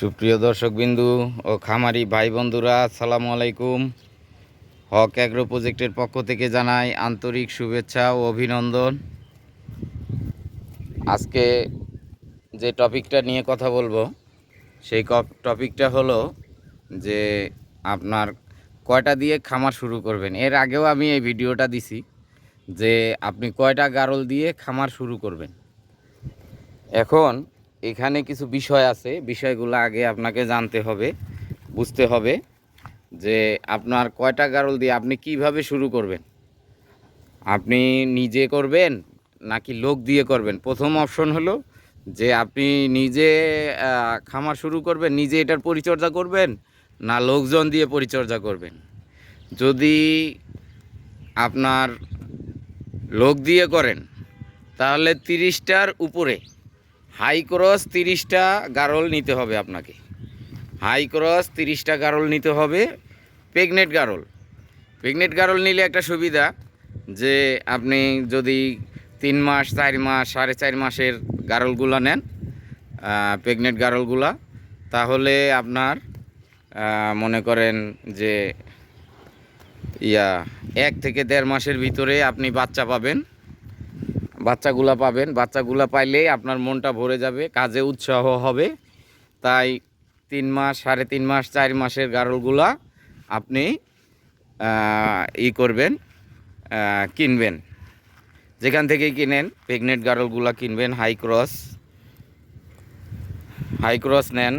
সুপ্রিয় দর্শকবিন্দু ও খামারি ভাই বন্ধুরা আসসালামু আলাইকুম। হক অ্যাগ্রো প্রজেক্টের পক্ষ থেকে জানাই আন্তরিক শুভেচ্ছা ও অভিনন্দন। আজকে যে টপিকটা নিয়ে কথা বলব, সেই টপিকটা হলো যে আপনার কয়টা দিয়ে খামার শুরু করবেন। এর আগেও আমি এই ভিডিওটা দিছি যে আপনি কয়টা গারল দিয়ে খামার শুরু করবেন। এখন এখানে কিছু বিষয় আছে। বিষয়গুলো আগে আপনাকে জানতে হবে, বুঝতে হবে যে আপনার কয়টা গারল দিয়ে আপনি কীভাবে শুরু করবেন? আপনি নিজে করবেন নাকি লোক দিয়ে করবেন? প্রথম অপশন হলো যে আপনি নিজে খামার শুরু করবেন, নিজে এটার পরিচর্যা করবেন না লোকজন দিয়ে পরিচর্যা করবেন? যদি আপনার লোক দিয়ে করেন, তাহলে তিরিশটার উপরে হাই ক্রস তিরিশটা গারল নিতে হবে আপনাকে। হাই ক্রস তিরিশটা গারল নিতে হবে প্রেগনেট গারল। প্রেগনেট গারল নিলে একটা সুবিধা যে আপনি যদি তিন মাস, চার মাস, সাড়ে চার মাসের গারলগুলো নেন প্রেগনেট গারলগুলা, তাহলে আপনার মনে করেন যে ইয়া, এক থেকে দেড় মাসের ভিতরে আপনি বাচ্চা পাবেন। বাচ্চাগুলা পাবেন। বাচ্চাগুলা পাইলেই আপনার মনটা ভরে যাবে, কাজে উৎসাহ হবে। তাই তিন মাস, সাড়ে তিন মাস, চার মাসের গারলগুলা আপনি ই করবেন কিনবেন। যেখান থেকেই কিনেন, প্রেগনেন্ট গারলগুলা কিনবেন হাই ক্রস হাই ক্রস নেন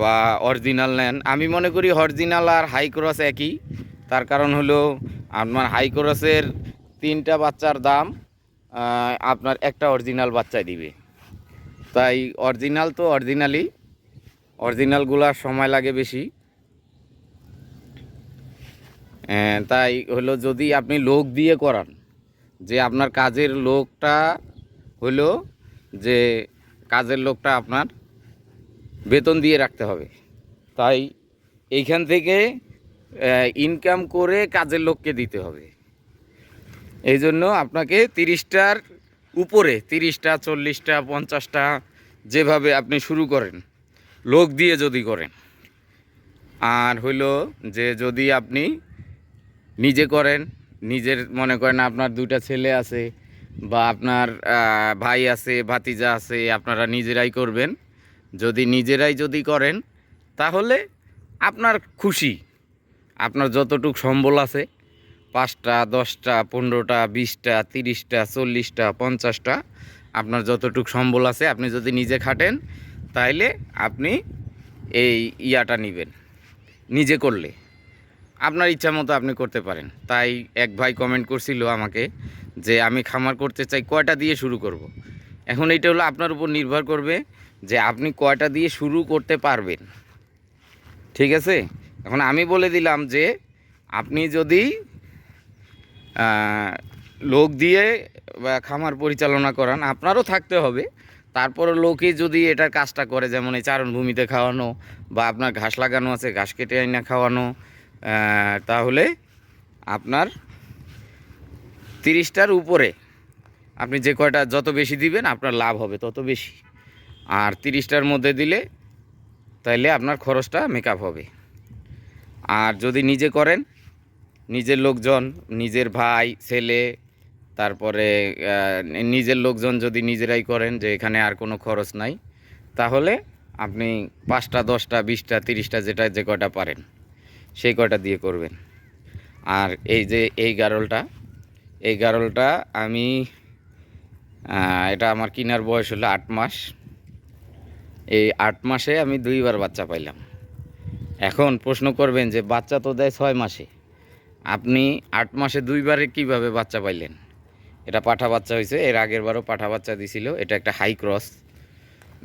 বা অরিজিনাল নেন। আমি মনে করি অরিজিনাল আর হাই ক্রস একই। তার কারণ হলো, আপনার হাই ক্রসের তিনটা বাচ্চার দাম আপনার একটা অরিজিনাল বাচ্চায় দিবে। তাই অরিজিনাল তো অরিজিনালি অরিজিনালগুলার সময় লাগে বেশি। তাই হলো যদি আপনি লোক দিয়ে করান, যে আপনার কাজের লোকটা হলো যে কাজের লোকটা আপনার বেতন দিয়ে রাখতে হবে। তাই এইখান থেকে ইনকাম করে কাজের লোককে দিতে হবে। এই জন্য আপনাকে তিরিশটার উপরে, তিরিশটা, চল্লিশটা, পঞ্চাশটা যেভাবে আপনি শুরু করেন, লোক দিয়ে যদি করেন। আর হইল যে যদি আপনি নিজে করেন, নিজের মনে করেন আপনার দুইটা ছেলে আছে বা আপনার ভাই আছে, ভাতিজা আছে, আপনারা নিজেরাই করবেন। যদি নিজেরাই যদি করেন, তাহলে আপনার খুশি, আপনার যতটুক সম্বল আছে পাঁচটা, দশটা, পনেরোটা, বিশটা, তিরিশটা, চল্লিশটা, পঞ্চাশটা। আপনার যতটুক সম্বল আছে, আপনি যদি নিজে খাটেন, তাইলে আপনি এই ইয়াটা নেবেন। নিজে করলে। আপনার ইচ্ছা মতো আপনি করতে পারেন। তাই এক ভাই কমেন্ট করছিল আমাকে যে, আমি খামার করতে চাই, কয়টা দিয়ে শুরু করব। এখন এইটা হলো আপনার উপর নির্ভর করবে যে, আপনি কয়টা দিয়ে শুরু করতে পারবেন। ঠিক আছে? এখন আমি বলে দিলাম যে, আপনি যদি লোক দিয়ে খামার পরিচালনা করান, আপনারও থাকতে হবে। তারপরে লোকে যদি এটার কাজটা করে, যেমন এই চারণভূমিতে খাওয়ানো বা আপনার ঘাস লাগানো আছে, ঘাস কেটে আইনা খাওয়ানো তাহলে আপনার তিরিশটার উপরে আপনি যে কয়টা যত বেশি দিবেন, আপনার লাভ হবে তত বেশি। আর তিরিশটার মধ্যে দিলে তাইলে আপনার খরচটা মেকআপ হবে। আর যদি নিজে করেন নিজের লোকজন, নিজের ভাই, ছেলে, তারপরে নিজের লোকজন যদি নিজেরাই করেন যে এখানে আর কোনো খরচ নাই, তাহলে আপনি পাঁচটা, দশটা, বিশটা, তিরিশটা যেটা, যে কটা পারেন, সেই কটা দিয়ে করবেন। আর এই যে এই গারলটা এই গারলটা আমি এটা আমার কিনার বয়স হলো আট মাস। এই আট মাসে আমি দুইবার বাচ্চা পাইলাম। এখন প্রশ্ন করবেন যে বাচ্চা তো দেয় ছয় মাসে। আপনি আট মাসে দুইবারে কীভাবে বাচ্চা পাইলেন? এটা পাঠা বাচ্চা হয়েছে এর আগের বারও পাঠা বাচ্চা দিছিল। এটা একটা হাই ক্রস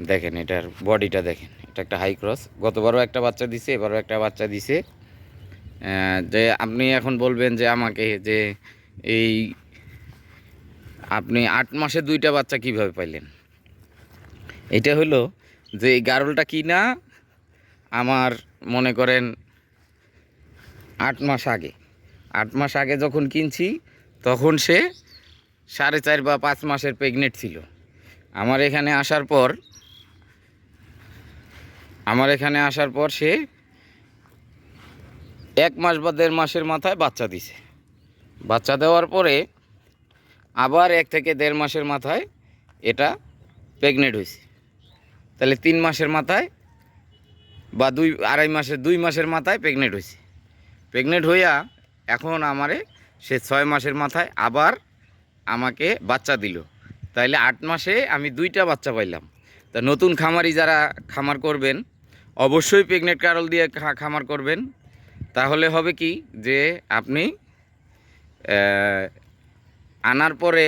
দেখেন, এটার বডিটা দেখেন, এটা একটা হাই ক্রস গতবারও একটা বাচ্চা দিছে, এবারও একটা বাচ্চা দিছে। যে আপনি এখন বলবেন যে আমাকে যে এই আপনি আট মাসে দুইটা বাচ্চা কীভাবে পাইলেন? এটা হলো যে এই গারলটা কি না? আমার মনে করেন আট মাস আগে। আট মাস আগে যখন কিনছি, তখন সে সাড়ে চার বা পাঁচ মাসের প্রেগনেন্ট ছিল। আমার এখানে আসার পর, আমার এখানে আসার পর সে এক মাস বা দেড় মাসের মাথায় বাচ্চা দিছে। বাচ্চা দেওয়ার পরে আবার এক থেকে দেড় মাসের মাথায় এটা প্রেগনেন্ট হয়েছে। তাহলে তিন মাসের মাথায় বা দুই, আড়াই মাসের, দুই মাসের মাথায় প্রেগনেন্ট হয়েছে। প্রেগনেন্ট হইয়া এখন আমারে সে ছয় মাসের মাথায় আবার আমাকে বাচ্চা দিল। তাইলে আট মাসে আমি দুইটা বাচ্চা পাইলাম। তা নতুন খামারি যারা খামার করবেন, অবশ্যই প্রেগনেন্ট কারল দিয়ে খামার করবেন। তাহলে হবে কি যে আপনি আনার পরে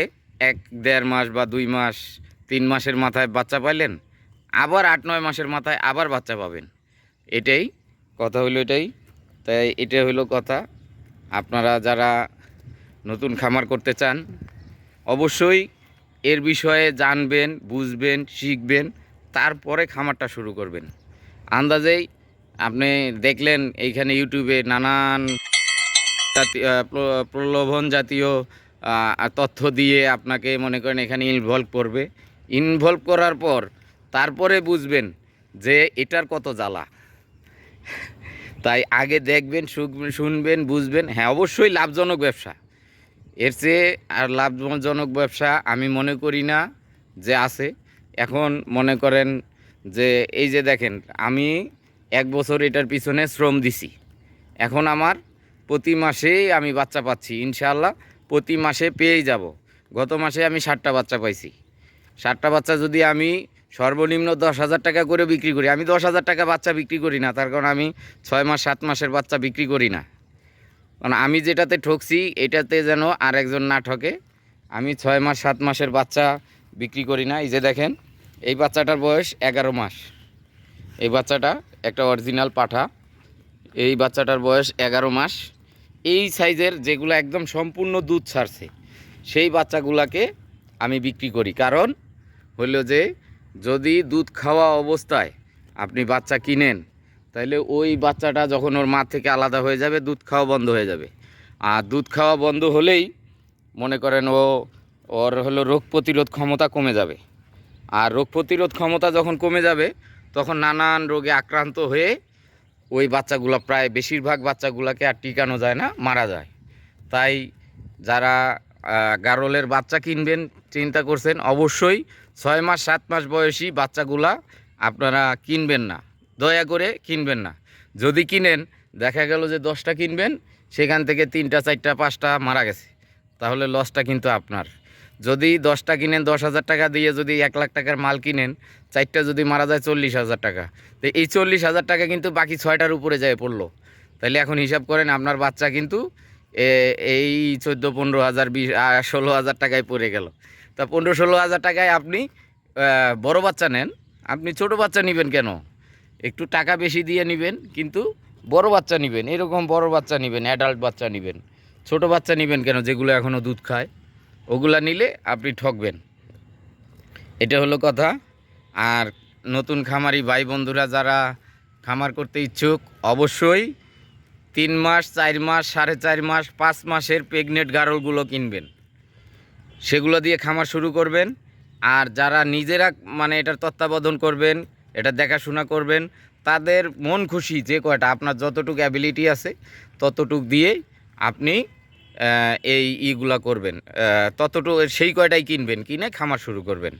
এক দেড় মাস বা দুই মাস, তিন মাসের মাথায় বাচ্চা পাইলেন, আবার আট, নয় মাসের মাথায় আবার বাচ্চা পাবেন। এটাই কথা হলো এটাই। তাই এটা হলো কথা। আপনারা যারা নতুন খামার করতে চান, অবশ্যই এর বিষয়ে জানবেন, বুঝবেন, শিখবেন, তারপরে খামারটা শুরু করবেন। আন্দাজেই আপনি দেখলেন এইখানে ইউটিউবে নানান প্রলোভন জাতীয় তথ্য দিয়ে আপনাকে মনে করেন এখানে ইনভলভ করবে। ইনভলভ করার পর তারপরে বুঝবেন যে এটার কত জ্বালা। তাই আগে দেখবেন শুনবেন, বুঝবেন। হ্যাঁ অবশ্যই লাভজনক ব্যবসা। এর চেয়ে আর লাভজনক ব্যবসা আমি মনে করি না যে আছে। এখন মনে করেন যে, এই যে দেখেন, আমি এক বছর এটার পিছনে শ্রম দিছি। এখন আমার প্রতি মাসেই আমি বাচ্চা পাচ্ছি, ইনশাআল্লাহ প্রতি মাসে পেয়েই যাব। গত মাসে আমি ষাটটা বাচ্চা পাইছি। ষাটটা বাচ্চা যদি আমি সর্বনিম্ন দশ হাজার টাকা করে বিক্রি করি। আমি দশ হাজার টাকা বাচ্চা বিক্রি করি না, তার কারণ আমি ছয় মাস, সাত মাসের বাচ্চা বিক্রি করি না। কারণ আমি যেটাতে ঠকছি, এটাতে যেন আর একজন না ঠকে, আমি ছয় মাস, সাত মাসের বাচ্চা বিক্রি করি না। এই যে দেখেন, এই বাচ্চাটার বয়স এগারো মাস। এই বাচ্চাটা একটা অরিজিনাল পাঠা। এই বাচ্চাটার বয়স এগারো মাস। এই সাইজের যেগুলো একদম সম্পূর্ণ দুধ ছাড়ছে, সেই বাচ্চাগুলাকে আমি বিক্রি করি। কারণ হলো যে যদি দুধ খাওয়া অবস্থায় আপনি বাচ্চা কিনেন তাহলে ওই বাচ্চাটা যখন ওর মা থেকে আলাদা হয়ে যাবে, দুধ খাওয়া বন্ধ হয়ে যাবে। আর দুধ খাওয়া বন্ধ হলেই মনে করেন ও, ওর হলো রোগ প্রতিরোধ ক্ষমতা কমে যাবে। আর রোগ প্রতিরোধ ক্ষমতা যখন কমে যাবে, তখন নানান রোগে আক্রান্ত হয়ে ওই বাচ্চাগুলো প্রায় বেশিরভাগ বাচ্চাগুলোকে আর টিকানো যায় না, মারা যায়। তাই যারা গারলের বাচ্চা কিনবেন, চিন্তা করছেন, অবশ্যই ছয় মাস, সাত মাস বয়সী বাচ্চাগুলা আপনারা কিনবেন না। দয়া করে কিনবেন না। যদি কিনেন, দেখা গেল যে দশটা কিনবেন, সেখান থেকে তিনটা, চারটা, পাঁচটা মারা গেছে। তাহলে লসটা কিন্তু আপনার। যদি দশটা কিনেন, দশ হাজার টাকা দিয়ে যদি এক লাখ টাকার মাল কিনেন, চারটা যদি মারা যায় চল্লিশ হাজার টাকা। তো এই চল্লিশ হাজার টাকা কিন্তু বাকি ছয়টার উপরে যায় পড়ল। তাহলে এখন হিসাব করেন, আপনার বাচ্চা কিন্তু এই চোদ্দ, পনেরো হাজার, বিশ ষোলো হাজার টাকায় পড়ে গেল। তা পনেরো ষোলো হাজার টাকায় আপনি বড় বাচ্চা নেন। আপনি ছোট বাচ্চা নেবেন কেন? একটু টাকা বেশি দিয়ে নেবেন, কিন্তু বড় বাচ্চা নেবেন, এরকম বড় বাচ্চা নেবেন অ্যাডাল্ট বাচ্চা নেবেন। ছোট বাচ্চা নেবেন কেন? যেগুলো এখনও দুধ খায়। ওগুলা নিলে আপনি ঠকবেন। এটা হলো কথা। আর নতুন খামারি ভাই বন্ধুরা যারা খামার করতে ইচ্ছুক, অবশ্যই তিন মাস, চার মাস, সাড়ে চার মাস, পাঁচ মাসের প্রেগনেন্ট গারলগুলো কিনবেন। সেগুলো দিয়ে খামার শুরু করবেন। আর যারা নিজেরা মানে এটার তত্ত্বাবধান করবেন, এটা দেখাশোনা করবেন, তাদের মন খুশি যে কয়টা, আপনার যতটুকু অ্যাবিলিটি আছে, ততটুক দিয়ে আপনি এই ইগুলা করবেন। ততটুকু, সেই কয়টাই কিনবেন, কিনে খামার শুরু করবেন।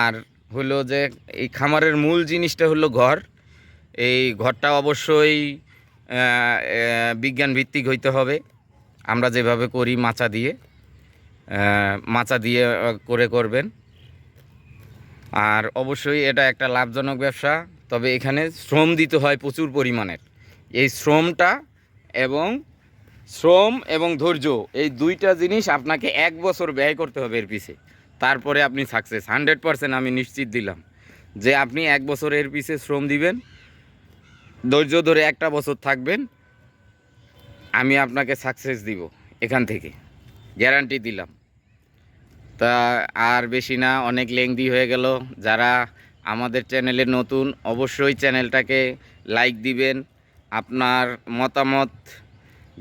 আর হলো যে, এই খামারের মূল জিনিসটা হলো ঘর। এই ঘরটা অবশ্যই বিজ্ঞান ভিত্তিক হইতে হবে। আমরা যেভাবে করি মাচা দিয়ে। মাচা দিয়ে করে করবেন। আর অবশ্যই এটা একটা লাভজনক ব্যবসা, তবে এখানে শ্রম দিতে হয় প্রচুর পরিমাণের। এই শ্রমটা এবং শ্রম এবং ধৈর্য, এই দুইটা জিনিস আপনাকে এক বছর ব্যয় করতে হবে এর পিছে। তারপরে আপনি সাকসেস হান্ড্রেড পারসেন্ট আমি নিশ্চিত দিলাম যে আপনি এক বছর এর পিছে শ্রম দিবেন, ধৈর্য ধরে একটা বছর থাকবেন, আমি আপনাকে সাকসেস দিব এখান থেকে। গ্যারান্টি দিলাম। তা আর বেশি না, অনেক লেংদি হয়ে গেল। যারা আমাদের চ্যানেলে নতুন, অবশ্যই চ্যানেলটাকে লাইক দিবেন, আপনার মতামত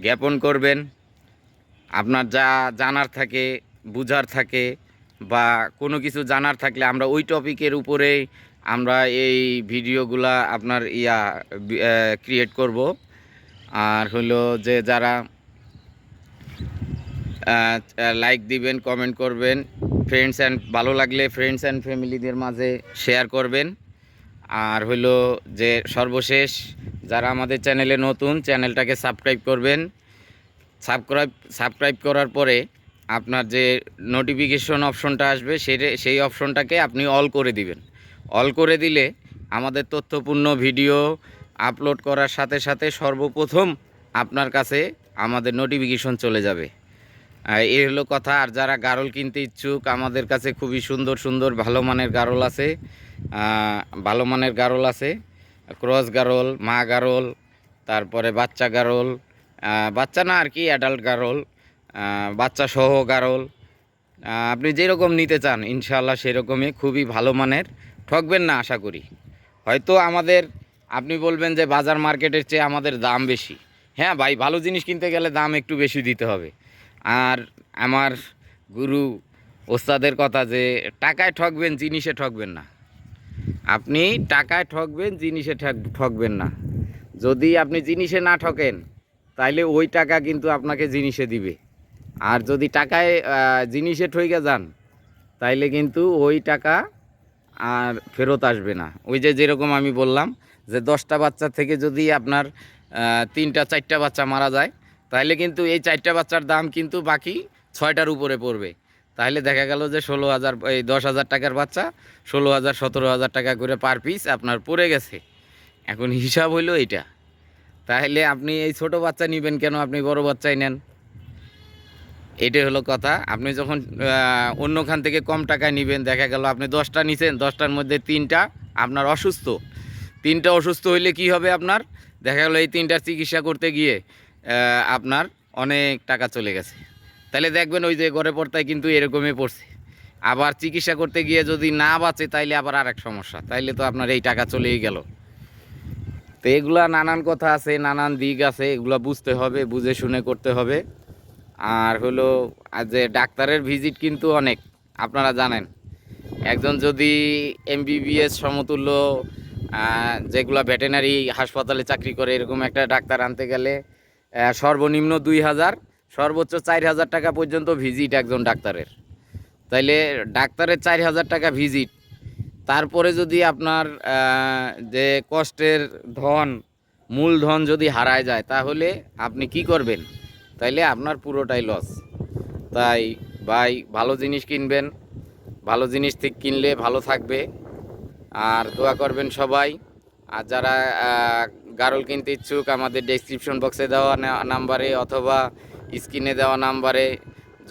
জ্ঞাপন করবেন। আপনার যা জানার থাকে, বুঝার থাকে, বা কোনো কিছু জানার থাকলে আমরা ওই টপিকের উপরে আমরা এই ভিডিওগুলা আপনার ইয়া ক্রিয়েট করব। আর হলো যে যারা লাইক দিবেন কমেন্ট করবেন। ফ্রেন্ডস অ্যান্ড ভালো লাগলে ফ্রেন্ডস অ্যান্ড ফ্যামিলিদের মাঝে শেয়ার করবেন। আর হলো যে সর্বশেষ, যারা আমাদের চ্যানেলে নতুন চ্যানেলটাকে সাবস্ক্রাইব করবেন। সাবস্ক্রাইব সাবস্ক্রাইব করার পরে আপনার যে নোটিফিকেশন অপশনটা আসবে, সেটা, সেই অপশনটাকে আপনি অল করে দিবেন। অল করে দিলে আমাদের তথ্যপূর্ণ ভিডিও আপলোড করার সাথে সাথে সর্বপ্রথম আপনার কাছে আমাদের নোটিফিকেশন চলে যাবে। এই হলো কথা, আর যারা গারল কিনতে ইচ্ছুক, আমাদের কাছে খুবই সুন্দর সুন্দর, ভালো মানের গারল আছে। ভালো মানের গারল আছে। ক্রস গারল, মা গারল, তারপরে বাচ্চা গারল বাচ্চা না আর কি অ্যাডাল্ট গারল বাচ্চা সহ গারল। আপনি যেরকম নিতে চান ইনশাল্লাহ সেরকমই, খুবই ভালো মানের। ঠকবেন না, আশা করি। হয়তো আমাদের, আপনি বলবেন যে বাজার মার্কেটের চেয়ে আমাদের দাম বেশি। হ্যাঁ ভাই, ভালো জিনিস কিনতে গেলে দাম একটু বেশি দিতে হবে। আর আমার গুরু ওস্তাদের কথা যে টাকায় ঠকবেন, জিনিসে ঠকবেন না। আপনি টাকায় ঠকবেন, জিনিসে ঠক- ঠকবেন না। যদি আপনি জিনিসে না ঠকেন, তাইলে ওই টাকা কিন্তু আপনাকে জিনিসে দিবে। আর যদি টাকায় জিনিসে ঠকে যান, তাইলে কিন্তু ওই টাকা আর ফেরত আসবে না। ওই যে যেরকম আমি বললাম যে দশটা বাচ্চা থেকে যদি আপনার তিনটা, চারটা বাচ্চা মারা যায় তাহলে কিন্তু এই চারটা বাচ্চার দাম কিন্তু বাকি ছয়টার উপরে পড়বে। তাহলে দেখা গেল যে ষোলো হাজার, এই দশ হাজার টাকার বাচ্চা, ষোলো হাজার, সতেরো হাজার টাকা করে পার পিস আপনার পড়ে গেছে। এখন হিসাব হইল এইটা। তাহলে আপনি এই ছোট বাচ্চা নেবেন কেন? আপনি বড় বাচ্চাই নেন। এটাই হলো কথা। আপনি যখন অন্যখান থেকে কম টাকায় নেবেন, দেখা গেল আপনি দশটা নিছেন, দশটার মধ্যে তিনটা আপনার অসুস্থ। তিনটা অসুস্থ হইলে কি হবে আপনার? দেখা গেলো এই তিনটার চিকিৎসা করতে গিয়ে আপনার অনেক টাকা চলে গেছে। তাহলে দেখবেন ওই যে ঘরে পড়তায় কিন্তু এরকমই পড়ছে। আবার চিকিৎসা করতে গিয়ে যদি না বাঁচে, তাইলে আবার আরেক সমস্যা। তাইলে তো আপনার এই টাকা চলেই গেল। তো এগুলা নানান কথা আছে, নানান দিক আছে, এগুলা বুঝতে হবে, বুঝে শুনে করতে হবে। আর হলো যে ডাক্তারের ভিজিট কিন্তু অনেক, আপনারা জানেন। একজন যদি এমবিবিএস সমতুল্য যেগুলা ভেটেনারি হাসপাতালে চাকরি করে, এরকম একটা ডাক্তার আনতে গেলে সর্বনিম্ন দুই হাজার, সর্বোচ্চ চার হাজার টাকা পর্যন্ত ভিজিট একজন ডাক্তারের। তাইলে ডাক্তারের চার হাজার টাকা ভিজিট তারপরে যদি আপনার যে কষ্টের ধন, মূলধন যদি হারায় যায়, তাহলে আপনি কি করবেন? তাইলে আপনার পুরোটাই লস তাই ভাই, ভালো জিনিস কিনবেন, ভালো জিনিস ঠিক কিনলে ভালো থাকবে। আর দোয়া করবেন সবাই। আর যারা গারল কিনতে ইচ্ছুক, আমাদের ডেসক্রিপশন বক্সে দেওয়া নাম্বারে অথবা স্ক্রিনে দেওয়া নাম্বারে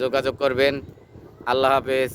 যোগাযোগ করবেন। আল্লাহ হাফেজ।